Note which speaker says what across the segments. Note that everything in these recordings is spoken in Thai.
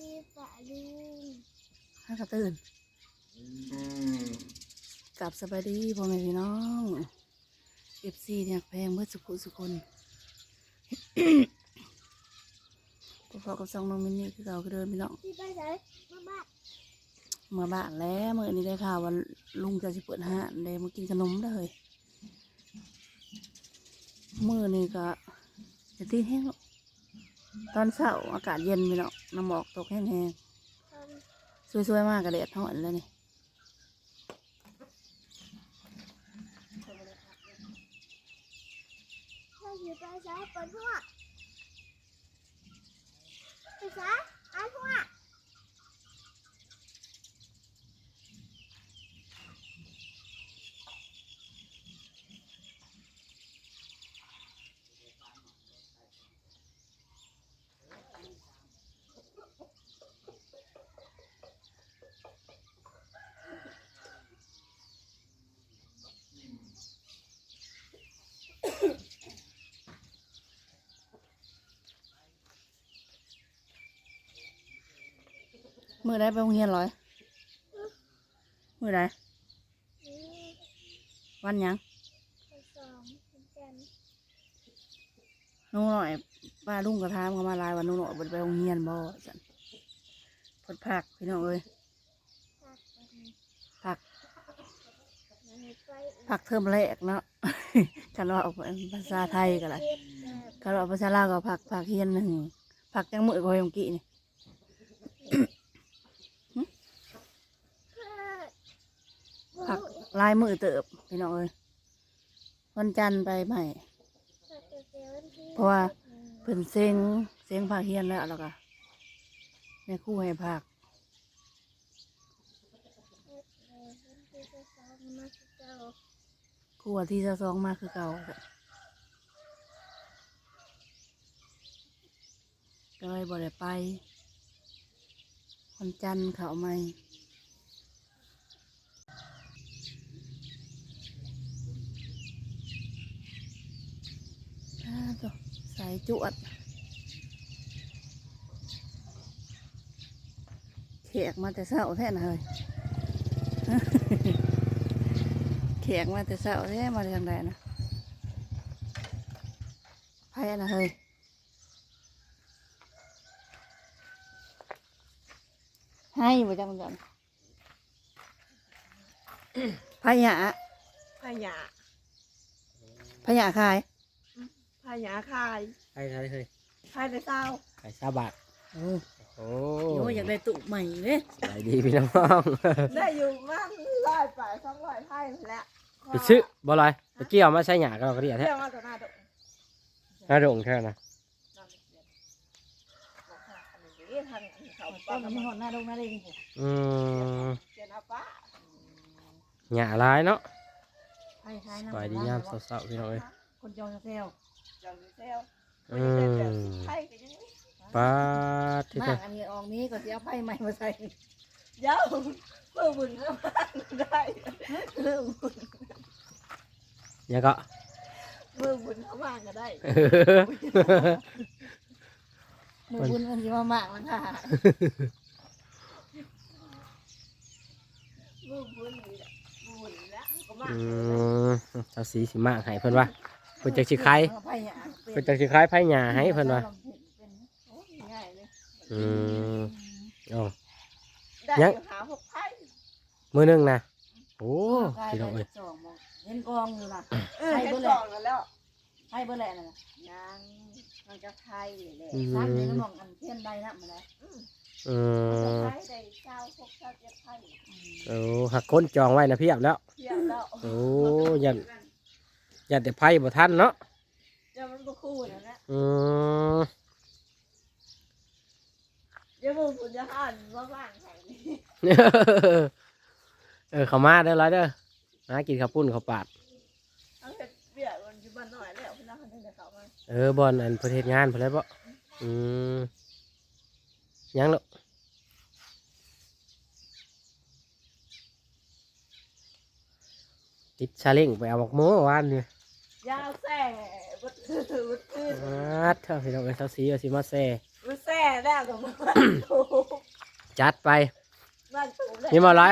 Speaker 1: ดีป่าลุง
Speaker 2: ห้ากระตื่นกลับสบายดีพ่อแม่พี่น้องเอฟซีเนี่ยแพงเมื่อสุขุสุคนพอๆกับซองน้องมินนี่คือเก่าคือเดิมพี่น้อง
Speaker 1: ที่ไปไหนมาบ้าน
Speaker 2: มาบ้านแล้วเมื่อนี้ได้ข่าวว่าลุงจะสิเปิดห้านได้มากินขนมเลยมื่อนี้ก็จะตีแห้งแล้ว ตอนเช้าอากาศเย็นไปเนาะน้ำหมอกตกแห้งๆสวยๆมากกระเด็ดทั้งวันแล้วนี่ำ
Speaker 1: ถ้าอยู่ไปซะไปิดหัวไปซะนอันหัว
Speaker 2: มื่อได้ไปโรงเรียนร้อย มื่อได
Speaker 1: นี่
Speaker 2: วันหยัง
Speaker 1: ไปสองเป็นจันทร์
Speaker 2: หนุ่งหน่อยป้าลุงกระทามเขามาหลายวันหนุ่งหน่อยบ่ได้ไปโรงเรียนบ่จันพดผักพี่น้องเอ้ย
Speaker 1: ผักวันนี้
Speaker 2: ผัก
Speaker 1: วันนี้ไป
Speaker 2: ผักเทอมแรกเนาะกันว่าเอาเป็นภาษาไทยก็ไร
Speaker 1: เก็บแบบ
Speaker 2: กันว่าภาษาลาวก็ผักผักเฮียนหนึ่งผักจังมือก็ยงกี้นี่
Speaker 1: เพื่อ
Speaker 2: ผัก ลายมือเติบพี่น้องเอ้ยวันจันทร์ไปใหม่ เพราะว่าเพิ่นเซ็งเซ็งผักเฮียนแล้วแล้วก็แม่คู่ให้ผักคู่อาที่จะซองมาคือเก่าก็เลยบ่ได้ไปวันจันทร์เขาไม่อ่าตัว สายจวดแขกมาแต่เช้าแท้นะเฮ้ยแขกมาแต่เช้าแท้มาจากไหนนะไพ่นะเฮ้ยให้บ่จังจังไพ่หยา
Speaker 3: พายา
Speaker 2: ไพ่หยาขาย
Speaker 3: พายาคาย
Speaker 4: ใช่ใช่เฮ้ย
Speaker 3: พายในเศร้า
Speaker 4: ขายซาบะ
Speaker 2: โอ้
Speaker 4: โอ้
Speaker 2: โหอยากได้ตุใหม่เลย
Speaker 4: สบายดีพี่น้อง
Speaker 3: ได้อยู่มั่งร้อยไปสองร้อยไทยแล้ว
Speaker 4: ไปซื้อบ่ลอยไปเกี่ยวมาใส่หยาก็เราก็ดีอะแท้
Speaker 3: เที่ยวมาต่อหน้าตก
Speaker 4: น่าโด่งแค่นะ
Speaker 3: ทางเขา
Speaker 2: ต้
Speaker 3: ป้อน
Speaker 2: มันมีหอดหน้าดงหน้าเด้ง
Speaker 4: อืม
Speaker 3: เจนอาป้า
Speaker 4: หยาลายเนาะ
Speaker 2: ไพ่ขาย
Speaker 4: ส
Speaker 2: น้ำ
Speaker 4: บายดียามเศร้าๆพี่น้องเอ้ย
Speaker 2: คนจองเซล
Speaker 3: จังเซล
Speaker 4: อืม
Speaker 3: ไทยกันยัง
Speaker 4: ปาดที่
Speaker 2: มา
Speaker 4: เจ้าก
Speaker 2: อันนี้ออกนี้ก็จะเอาไพ่ใหม่มาใส่
Speaker 3: เย้าเพื่อบุญเข้ามาได้เพื่อบุญ
Speaker 4: เนี่ยก็
Speaker 3: เพื่อบุญเข้ามาก็ได้
Speaker 4: เออ
Speaker 2: มือบุญมันจะมามากแล้วค่ะ
Speaker 3: เพื่อบุญนี่แหละบุญแล้วก็มา
Speaker 4: อืมเจ้าสีสิมากให้เพิ่นว่า เพิ่นจักสิขาย
Speaker 2: ไพ่หยา
Speaker 4: เพิ่นจักสิขายไผ่หยาให้เพิ่นว่า
Speaker 3: โอ้ยง่ายเลย
Speaker 4: อืมอ๋อ
Speaker 3: ได้
Speaker 4: ยัง
Speaker 3: หาหกไทย
Speaker 4: มื้อหนึงนะโอ้
Speaker 2: ไพ่
Speaker 4: พี่น้อง
Speaker 2: เล
Speaker 4: เอ้
Speaker 2: ย
Speaker 4: ย
Speaker 2: สองโมงเห็นกองอยู่ล่ะ
Speaker 3: เออเห็นกล่องกันแล้ว
Speaker 2: ไพ่เบอร์แหละนั่นน่ะ
Speaker 3: ยังมันจะไทยเลยแหละ
Speaker 4: อื
Speaker 2: สามเดือน
Speaker 4: ม
Speaker 2: น้ำมองอันเทียนใดนะมาแล้ว
Speaker 4: อืม
Speaker 3: ไทยได้เก้าหกเก้าเจ็ดไทย
Speaker 4: โอ้หักคนจองไว้นะเพียบแล้ว
Speaker 3: เที่ยวแล้ว
Speaker 4: โอ้ยัน ยันแต่ไพ่บ่ทันเนาะ
Speaker 3: เดี๋ยวมันก็คู่นะนะ
Speaker 4: อืม
Speaker 3: เดี๋ยวมึงบุญจะหันว่าบ้านไหนนี่
Speaker 4: เออเขามาเด้อร้อยเด้อมากินข้าวปุ้นข้าวปาด
Speaker 3: เอาเห็ดเบี้ยมันอยู่บ้านหน่อยแล้วพี่น้องคนนึงเดี๋ยวเขามา
Speaker 4: เออบอลอันประเทศงานเพื่อนบ่อืมยังลูกติดชาเล้งไปเอาหมกโม่วานนี่
Speaker 3: ยาวแส่บุดบุดขึ้น
Speaker 4: มาเถอะพี่น้องเอ้ยเท่าสีเอาสิมาแซ่
Speaker 3: บุดแส่แล้วกับมันโอ้โห
Speaker 4: จัดไป
Speaker 3: บ้านตูบเลย
Speaker 4: นี่มาไร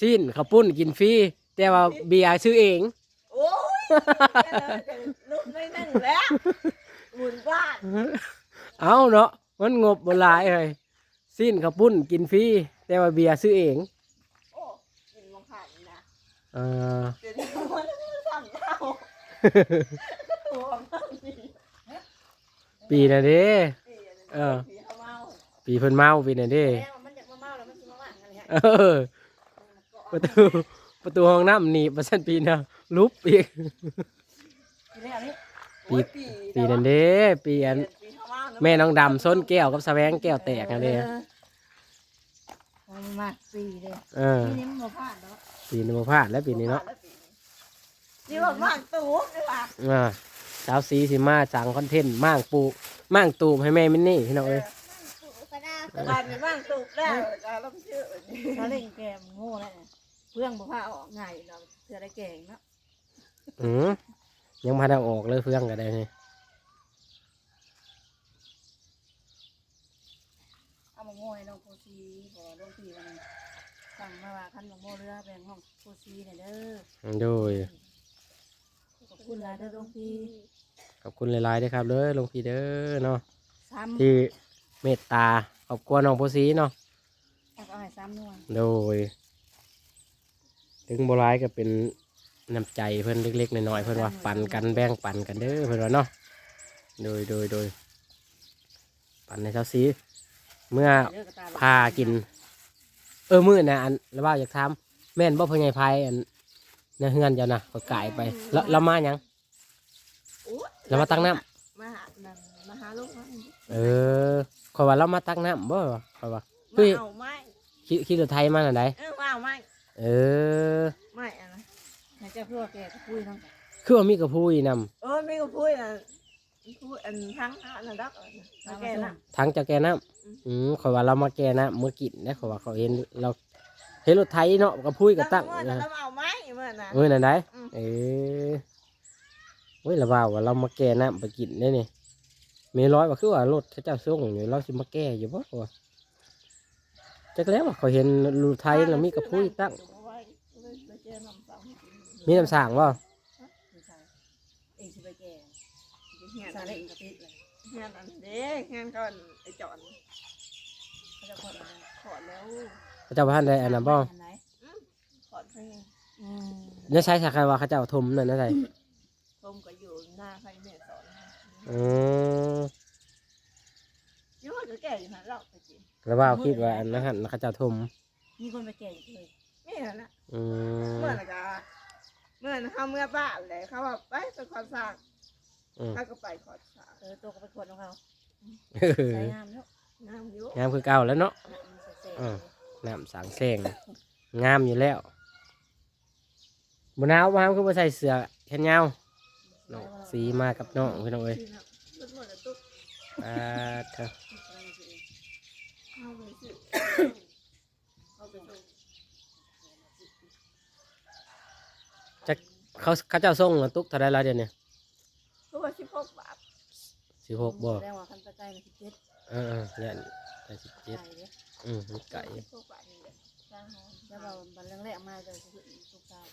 Speaker 4: สิ้นข้าวปุ้นกินฟรีแต่ว่าเบียร์ซื้อเอง
Speaker 3: โอ้ยลูกไม่นั่งแล้วบุญบ้าน
Speaker 4: เอาเนาะมันงบบหลายเลยสิ้นข้าวปุ้นกินฟรีแต่ว่าเบียร์ซื้อเอง
Speaker 3: โอ้กินมองผ่านนะ
Speaker 4: เออ
Speaker 3: เดี๋ยวนี้มันสั่งเท้าตัวมันนี่
Speaker 4: ปีน่ะเด้
Speaker 3: ปีะไร
Speaker 4: เออ
Speaker 3: ปีเขาเมา
Speaker 4: ปีเพิ่นเมาปีน่ะเด้
Speaker 2: แล้วมันอยากมาเมาแล้วมันสิมาว่างกันเลยฮะ
Speaker 4: เออประตูประตูห้องน้ำหนีประชันปีน่ะลุบอีก
Speaker 2: ทีแรกนี่
Speaker 3: โอ้ยปี
Speaker 4: ปีนั้นเด้ปีอัน
Speaker 3: ปีเขาเมาะ
Speaker 4: แม่น้องดำส้นแก้วกับสะแวงแก้วแตกอันนี้
Speaker 2: มันมากปีเลย
Speaker 4: เออ
Speaker 2: ปีนี้มันบ่พลาดเนาะ
Speaker 4: ปีนี้มาพลาดแล้วปีนี้เนาะ
Speaker 3: นี่ว่าบ้านตูบนี่ว่า
Speaker 4: อ่าสาวสีสิมาสั่งคอนเทนต์ม่างปลูกม่างตูมให้แม่มินนี่พี่น้องเอ้ย
Speaker 1: ถูกก็ได้
Speaker 3: บ้านนี้บ้านตูบแล้วการรับเชื่อนี่
Speaker 2: ถ้าเล่นแกมโง่แล้วเนี่ยเพื่องบ่พาออกง่ายเราะเสือได้แกงเนาะ
Speaker 4: อืมยังมาได้ออกเลยเพื่อนกันได้นี่
Speaker 2: เอามาโง่ให้น้องโคซีบ่น้องปีวันนี้สั่งมาว่าคันน้องโม่เรือแบ่งห้องโคซีเนี่ยเด้อ
Speaker 4: โดย
Speaker 2: ขอบ คุณหลายเด้อน้องปี
Speaker 4: ขอบคุณหลายๆด้วยครับเด้อหลวงพี่เด้อเนาะ
Speaker 2: ซ้ำ
Speaker 4: ที่เมตตาขอบคุณน้องโพสีเนาะ
Speaker 2: เอาเอาให้ซ้ำนวล
Speaker 4: โดย ถึงโบราณก็เป็นน้ำใจเพื่อนเล็กๆน้อยๆเพื่อนว่าปันกันแบ่งปันกันเด้อเพื่อนว่าเนาะโดยโดยโดยปันในเช้าสีเมื่อ
Speaker 2: เด้อกระตา
Speaker 4: พากิน เออมื้อนะอันแล้วว่าอยากถามแม่นบ่พ่อใหญ่พายอัน ในเฮือนเจ้านะเขากายไป แล้วเรามาหยัง
Speaker 3: โอ้ย
Speaker 4: เรามาตักน้
Speaker 3: มาหานั่นมาหาลูกมันำ
Speaker 4: เออขอยว่าเรามาตักน้ำบ่ขอยว่า
Speaker 3: มา
Speaker 4: คือ
Speaker 3: เอาไม้
Speaker 4: ขี่ขี่รถไทยมาอันใด
Speaker 3: เออมาเอาไม้
Speaker 4: เออ
Speaker 3: ไม้อะไร
Speaker 2: ให้เจ้าเพื่อแกก็คุยน้อง
Speaker 4: คือว่ามีกระพุ้ยนำ
Speaker 3: เออไม่ก็พูดนะพูดอันทั้งอันนั้นดักเอาแกน่ะ
Speaker 4: ทั้งเจ้าแก่น้ำอืมขอยว่าเรามาแก่น้ำเมื่อกินนะขอยว่าเขาเห็นเราเห็นรถไทยเนาะกระพุ้ยกระตั้ง
Speaker 3: เมื่อ
Speaker 4: เอ
Speaker 3: นั้น
Speaker 4: อ
Speaker 3: เราเอาไม้ เมื่อน่ะ
Speaker 4: เอ้ยนั่นได้
Speaker 3: อืม
Speaker 4: เออเว้ยเราว่าว่าเรามาแก่น้ำไปกินได้นี่มีร้อยว่าคือว่ารถเขาเจ้าส่งอยู่เราสิมาแก่อยู่บ่วะจักแล้วว่าเขาเห็นรถไทยแล้วมีกระพุ้ยตั้ง
Speaker 3: เอาไว้ไปเจอน้ำสองกิน
Speaker 4: มีน้ำสางบ่
Speaker 2: ไม่ใช่เองสิไปแก
Speaker 3: เฮียน
Speaker 2: ซา
Speaker 3: อัน
Speaker 2: เล้
Speaker 3: นี้
Speaker 2: งกระติดเลย
Speaker 3: เฮียนอันเด็กเฮียนก่อนไอ้จอน
Speaker 2: เขาจะขอดอะไร
Speaker 3: ขอแล้ว
Speaker 4: เขาเจ้าพันได้อันนั้นบ่
Speaker 2: อันไหน
Speaker 3: ข อดให้
Speaker 2: อืม
Speaker 4: เนี่ยใช้สักใครว่าเขาเจ้าทมนั่นนั่นไง
Speaker 3: ผมก็อยู่หน้าใครแม่สอน
Speaker 4: อืม
Speaker 3: ยุ่งก็แก่อยู่หันเราไปกิน
Speaker 4: แล้วว่าคิดว่าอันนั้นหั่นเขาเจ้าทม
Speaker 2: มีคนไปแกอยู่เลย
Speaker 3: นี่นะ
Speaker 4: อืม
Speaker 3: เมื่อไหร่กันเมื่อเขาเมื่อบ้านเลยเขาบอกไปไปขอสร้าง
Speaker 4: อืม
Speaker 3: เขาก็ไปขอสร้าง
Speaker 2: เออตัวก็ไปขวดของเขา
Speaker 4: เออ
Speaker 2: ใส่งามเนาะ
Speaker 3: น้ำยุ่
Speaker 4: งามคือเก่าแล้วเนาะ
Speaker 2: น้ำมันเสร็จ
Speaker 4: อืม น้ำสางแสงงามอยู่แล้ว บหนาวมาคือบ่ใส่เสื้อแขนยาวน้องสีมากับน้องพี่น้องเอ้ย
Speaker 3: ที่น่ะรถหมดแล้วตุ๊ก
Speaker 4: อ่าเถอะ
Speaker 3: เข้าไปสิเข้าไปดู
Speaker 4: จักเขาเขาเจ้าส่งมาตุกเท่าไรแล้วเดี๋ยวนี้
Speaker 3: เพราะว่าสิบหกบาท
Speaker 4: สิหกบ่
Speaker 2: แสดงว่าคันตะไคร้มันสิเจ็ด
Speaker 4: เออเออเนี่ยแต่สิบเจ็ด
Speaker 2: ไก่เด้อ
Speaker 4: อืมมันไก่
Speaker 3: สิบหกบาทนี่แหละจ้างเขา
Speaker 2: แล้วเราบันแรกๆมาจะสุกสุกสาว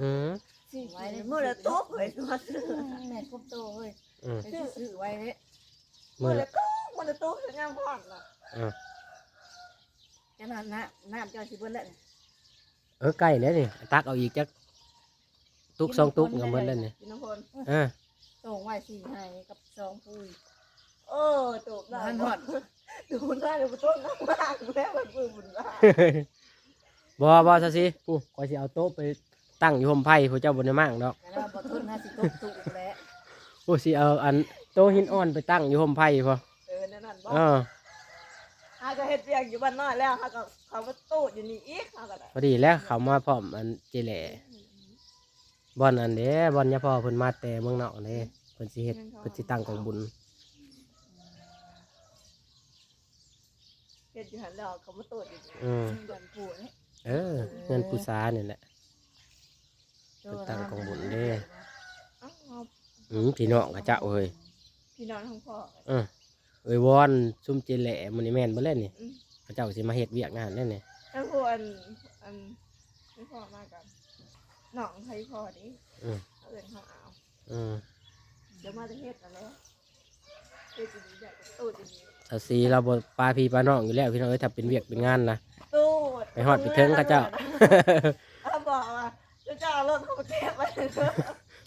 Speaker 4: อืม
Speaker 3: สิไว้เมื่อแล้วตุ๊กเลยมาซื้อ
Speaker 2: แม่กบโตเฮ้ย
Speaker 4: อืม
Speaker 2: ไปซื้อไว้เด้
Speaker 4: เมื่
Speaker 3: เมื่
Speaker 4: อ
Speaker 3: อ
Speaker 4: ละ
Speaker 3: แล้วตุ๊กเมื่อแล้วตุ๊กจะงามพอดล่ะ
Speaker 4: อืม
Speaker 2: แค่นั้นนะน้ำเจ้าสิเบิ้ลแล้วนี่
Speaker 4: เออไก่เนี่ยนี่ตักเอาอีกจักตุกสองตุกกับเบิดแล้วนี่
Speaker 3: กินน้ำพล
Speaker 4: อ่า
Speaker 2: ส่งไว้สี่ให้กับสองปุ้ย
Speaker 3: เออตุ๊กได้
Speaker 2: มันหอด
Speaker 3: ดูได้เลยตุ๊กน้ำมากแล้วมันปื้มบุญบ้า
Speaker 4: บ่บ่ซะสิผู้ขอยสิเอาโต๊ะไป ตั้งอยู่ห่มไผ่ผู้เจ้าบ่ได้มั่งดอก
Speaker 2: แต่เราบอทุนห้าสิตกตุกแล้ว
Speaker 4: ผู้สิเอาอันโต๊ะหินอ่อนไปตั้งอยู่ห่มไผ่พอ
Speaker 3: เออนั่นนั่นบ่
Speaker 4: เออ
Speaker 3: อาก็เฮ็ดเรียกอยู่บ้านน้อยแล้วเขาก็เขามาตู้อยู่นี่อีกเขาก็ได้
Speaker 4: พอดีแล้วเขามาพร้อมอันเจแหล่บอนอันเด้บอนยาพ่อเพิ่นมาแต่เมืองนอกเด้เพิ่นสิเฮ็ดเพิ่นสิตั้งกองบุญ
Speaker 3: เฮ็ดอยู่หันแล้วเขามาตู้อยู่นี่
Speaker 4: อืม
Speaker 2: ดันปูนี่
Speaker 4: เออเงินปูซานี่แหละ เป็นตั้งของบุญเด้
Speaker 3: เอ้าเอา
Speaker 4: อืมพี่น้องกับเจ้าเอ้ย
Speaker 3: พี่น้องทั้งพ่อ
Speaker 4: เออเอ้ยวอนซุ่มเจแหล่มันนี่แม่นบ่เล่นนี่
Speaker 3: อืม
Speaker 4: เขาเจ้าสิมาเฮ็ดเวียกงานนั่นนี่
Speaker 3: แล้วพวกอันอันไม่พอมากกันหนองไทยพอดิ
Speaker 4: อืม
Speaker 3: เอาเอินเขาเอา
Speaker 4: อืม
Speaker 3: เดี๋ยวมาจะเฮ็ดอะไรเฮ็ดจะดีแบบตู้จะดี
Speaker 4: สาวสีเราบ่ปลาพี่ปลาน้องอยู่แล้วพี่น้องเอ้ยถ้าเป็นเวียกเป็นงานนะ
Speaker 3: ตู้
Speaker 4: ไปฮอดไปเทิงเขาเจ้า
Speaker 3: เขาบอกว่าเจ้าเจ้าเอารถเขาไปเก็บไว้เถอะ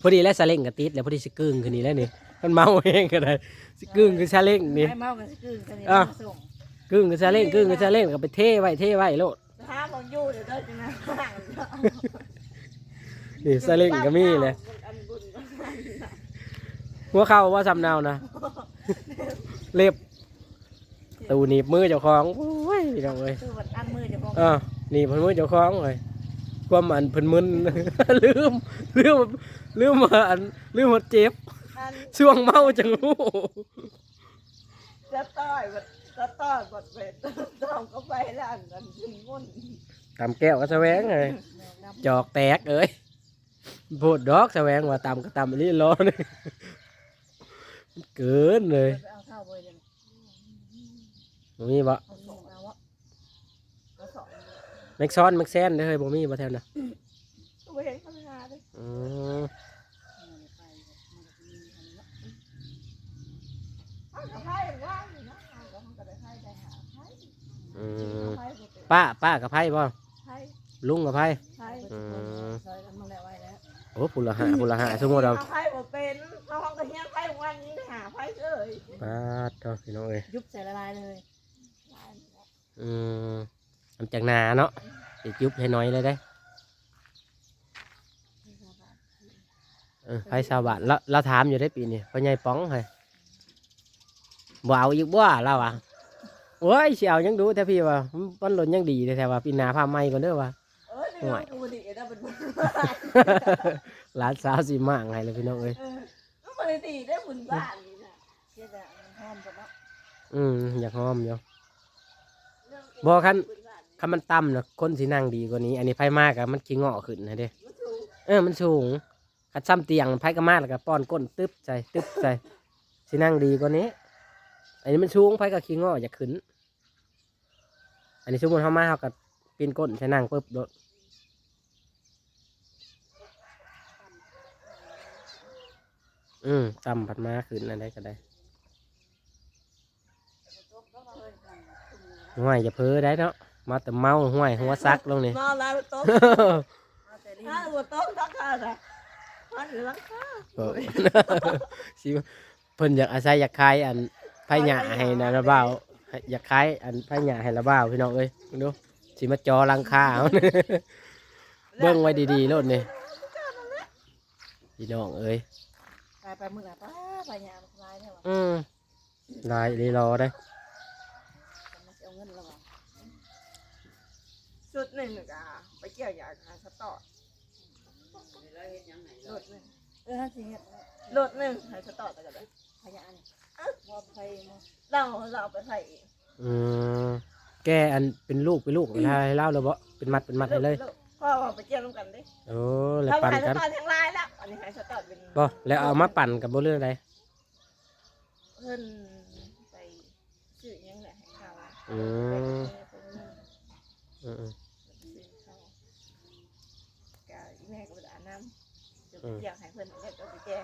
Speaker 4: พอดีแล้วซาเล้งก็ติดแล้วพอดีสิกึ่งคืนนี้แล้วนี่มันเมาเองก็ได้สิกึ่งคือซาเล้งนี่
Speaker 2: ให้เมากันสิกึ่งกันนี่
Speaker 4: อะ
Speaker 2: มาส่ง
Speaker 4: กึ่งคือซาเล้งกึ่งคือซาเล้งก็ไปเทไว้เทไว้โลด
Speaker 3: ห้ามมองอยู่เดี๋ยวเจ้าจะมาห่างเนาะ
Speaker 4: นี่ซาเล้งก็มีเลย
Speaker 3: อันบุญก็ให้นะ
Speaker 4: หัวเข่าว่าสำเนานะเล็บตูหนีบมือเจ้าของโอ้ยพี่น้องเอ้ย
Speaker 2: คือวัดอันมือเจะของ
Speaker 4: อ่าหนีบมือเจ้าของเลย ความอันเพิ่นมึน ลืมลืมลืมว่าอันลืมว่าเจ็บ
Speaker 3: อัน
Speaker 4: ช่วงเมาจังหู
Speaker 3: จะต้อยบัดจะต้อยบดเบ็ดต้องก็ไปแล้วอันนั้นถึงมุ่น
Speaker 4: ตามแก้วก็แสวงเลย
Speaker 2: แม่ดำ
Speaker 4: จอกแตกเอ้ยโพดดอกแสวงว่าตามก็ตามนี่ร้อนเกินเลย
Speaker 2: ไปเอาข้าวไปเลย
Speaker 4: บ่มีบ่
Speaker 2: เอาส่งเอาวะ
Speaker 3: ก็สอง
Speaker 4: แม็กซ้อนแม็กแซนเด้อเฮ้ยบ่มีบ่แถวน่ะ
Speaker 3: ตัวเห็นเขาไม่หาเลย
Speaker 4: อืม
Speaker 3: อ้าวกับไพ่ว่างอยู่นะอ้าวกับมันก็ได้ไพ่ได้หาไพ่
Speaker 4: อืม
Speaker 3: ไพ่บ่เป็น
Speaker 4: ป้าป้ากับไพ่บ่
Speaker 3: ไพ่
Speaker 4: ลุงกับไพ่
Speaker 3: ไพ่
Speaker 4: อืม
Speaker 2: ซอยกันมาแล้วไว้แล้ว
Speaker 4: โอ้พุละหาพุละหาสมมุติเรา
Speaker 3: ไพ่บ่เป็นเราห้องก็เฮียนไพ่วันนี้หาไพ่เลย
Speaker 4: ป้าดเนาะพี่น้องเอ้ย
Speaker 2: ยุบใส่ละลายเลย
Speaker 4: อืม ทำจากนาเนาะติดยุบให้น้อยเลยได้เออไพ่ชาวบ้านเราเราถามอยู่ได้ปีนี้พ่อใหญ่ป๋องให้บ่เอาอีกบ่เราอะโอ้ยสิเอายังดูแต่พี่ว่ามันหล่นยังดีแต่ว่าปีหน้าพาใหม่ก่อนเด้อว่า
Speaker 3: เออนี่เราดูดีนะเป็นบุญ
Speaker 4: หลานสาวสิมากไงเลยพี่น้องเอ้ย
Speaker 3: เออมันดีได้บุญบ้านนี่นะ
Speaker 2: เชื่อแต่มันหอมหมดเนาะ
Speaker 4: อืมอยากหอมอยู่
Speaker 3: เรื่อง
Speaker 4: บ่คัน
Speaker 3: บุญบ้าน
Speaker 4: คันมันต่ำนะคนสินั่งดีกว่านี้ อันนี้ไพ่มากอะมันขี้เงาะขึ้นนะเด้เออมันสูงคัดซ้ำเตียงไพ่ก็มากแล้วก็ป้อนก้นตึ๊บใส่ตึ๊บใส่สินั่งดีกว่านี้ อันนี้มันสูงไพ่ก็ขี้เงาะอยากขึ้น อันนี้สมมติเข้ามาเขาก็ปีนก้นใส่นั่งปุ๊บโดอืมต่ำผัดมาขึ้นอะไรก็ได้ห่วยอย่าเพ้อได้เนาะ มาแต่เมาห่วยหัวซักลงนี่
Speaker 3: นอนแล้วโต๊ะ
Speaker 2: เอาแต่ลิ้น
Speaker 3: ถ้าหัวโต๊ะสักข้าน่ะมันหลังคา
Speaker 4: เออสิเพิ่นอยากอาศัยอยากคายอันไผ่หญ้าให้นะระบ่าวอยากคายอันไผ่หญ้าให้ระบ่าวพี่น้องเอ้ยดูสิมาจอหลังคาเอาเบิ่งไว้ดีๆโลดนี่พี่น้องเอ้ย
Speaker 2: ตายไปมือหน้าป้าไปหยาบลายเนี่ยวะ
Speaker 4: อืมลายรีรอได้
Speaker 2: มันจะเอาเงินแล้ววะ
Speaker 3: ชุดหนึ่งอะไปเกี่ยวยาคาสตอดรถหนึ่ง
Speaker 2: เออฮันสิเฮ็ด
Speaker 3: รถหนึ่งคาสตอดไปกันเลย
Speaker 2: พยานวอไฟมา
Speaker 3: เราเราเอาไปใส่เอง
Speaker 4: อืมแกอันเป็นลูกเป็นลูกให้เล่าเลยบ่เป็นมัดเป็นมัดให้เลย
Speaker 3: พ่อเอาไปเกี่ยวร่วมกันดิ
Speaker 4: โอ้แล้ว
Speaker 3: เรา
Speaker 4: ปั่น
Speaker 3: ขายส
Speaker 4: กัน
Speaker 3: ตอดทั้งลายแล้วอันนี้ขายสตอดเป็น
Speaker 4: บ่แล้วเอามาปั่นกับบ่เรื่องใด
Speaker 3: เพิ่นไปซื้อหยังแหละให้เขา
Speaker 4: อืม
Speaker 3: ไปเงิน
Speaker 4: อืม
Speaker 3: ซื้อเขากับแม่ก็ไปด่าน้ำจะไปเกี่ยวให้เพิ่นแล้วก็ไปแจ้ง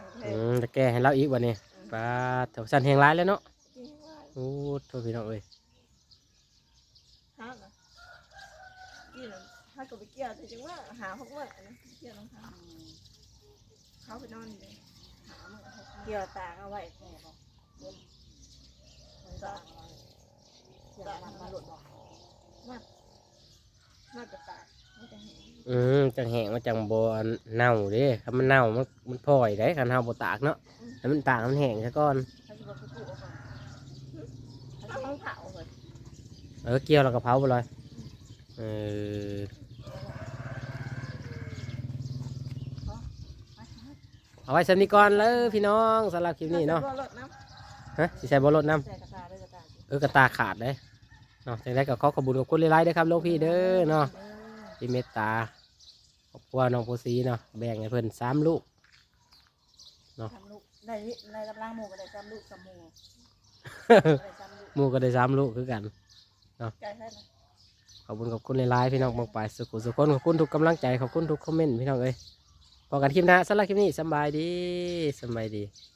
Speaker 3: เพิ่
Speaker 4: อื
Speaker 3: น
Speaker 4: มแต่แกให้เราอีกวันนี้ป้าดเถาสั้นแหงร้ายแล้วเนาะ
Speaker 3: จริงว่า
Speaker 4: โอ้โทษพี่น้องเอ้ย
Speaker 3: ฮะนะกี่น่ะถ้าก็ไปเกี่ยวแต่จังว่าหาพวกเมื่อนะเกี่ยวน้องเขาเขาไปนอนอยู่เลยหาเมื่อเขา
Speaker 2: เกี่ยวตากเอาไว้แม่บอกตากเอาไว้เกี่ยวมันมาหลุดบอก
Speaker 3: น่าจะตายน่าจะเห็น
Speaker 4: อืมจังแหงมาจังบอันเน่าเด้ถ้ามันเน่ามันมันพลอยได้คันเฮาบ่ตากเนาะให้มันตากมันแห้งซะก่อน
Speaker 2: ถ้าจะบอกกูเอาก่อน
Speaker 3: เอาของเผาเลย
Speaker 4: เออเกี่ยวแล้วก็เผาไปเลยเออเอาไว้สำนี้ก่อนเลยพี่น้องสำหรับคลิปนี้เนาะ
Speaker 3: รถน้
Speaker 4: ฮะสิใส่บ่รถน้
Speaker 2: ใส่กระตาด้วยกระตาสิำ
Speaker 4: เออกระตาขาดเลยเนาะจังไดก็ขอขอบคุณขอบคุณหลายๆเด้อครับหลวงพี่เด้อเนาะ
Speaker 2: เออ
Speaker 4: ที่เมตตาครอบครัวน้องโพสีเนาะแบ่งให้เพิ่นสามลูก
Speaker 2: ทำลูกได้ในกำลังหมูก็ได้ซ้ำลูกซ้ำหมูได้ซ้ำลูก
Speaker 4: หมู่ก็ได้สามลูกคือกัน
Speaker 3: ไก่ให้นะ
Speaker 4: ขอบคุณขอบคุณหลายๆพี่น้องบางปลายสุขุสุขคนขอบคุณทุกกำลังใจขอบคุณทุกคอมเมนต์พี่น้องเอ้ยพอกันคลิปหน้าสำหรับคลิปนี้สำบายดีสำบายดี
Speaker 1: ส